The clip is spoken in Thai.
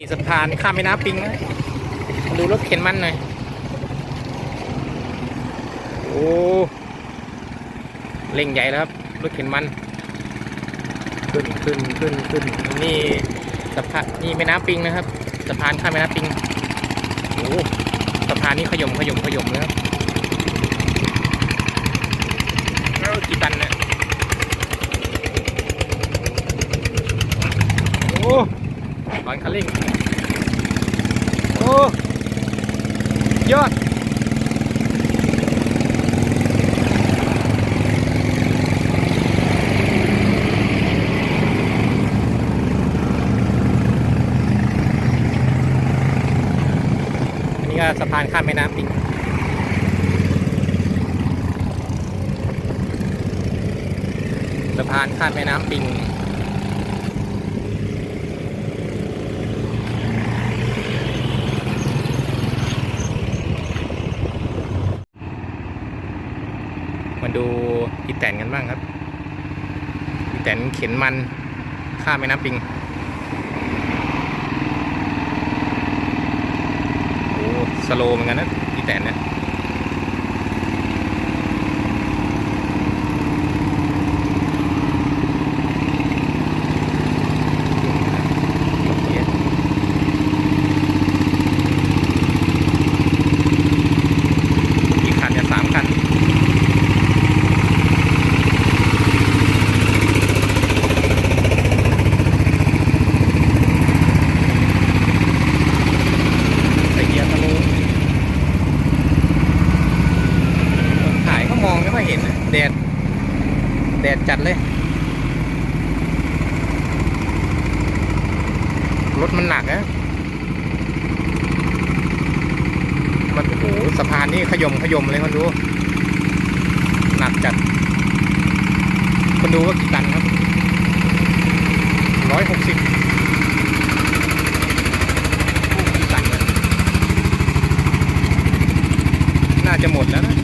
มีสะพานข้ามแม่น้ำปิงนะมาดูรถเข็นมันหน่อย โอ้เร่งใหญ่แล้วครับ รถเข็นมัน ขึ้นขึ้นขึ้นขึ้นนี่สะพานนี่แม่น้ำปิงนะครับสะพานข้ามแม่น้ำปิงโอ้สะพานนี้ขยมขยมขยมเลยครับเอ้ากี่ตันเนี่ยโอ้ ตอนคันเร่งโอ้ยอดอันนี้สะพานข้ามแม่น้ำปิงสะพานข้ามแม่น้ำปิง มาดูอีแตนกันบ้างครับ อีแตนเข็นมันข้ามแม่น้ำปิงโอ้สโลเหมือนกันนะอีแตนเนี่ยกี่คันเนี่ยสามคัน ใส่เกียร์สโลว์คนถ่ายก็มองไม่ค่อยเห็นนะ แดด แดดจัดเลย รถมันหนักนะมันโอ้โหสะพานนี่ขยมขยมเลยคนดู หนักจัด คนดูว่ากี่ตันครับร้อยหกสิบกี่ตันนะน่าจะหมดแล้วนะ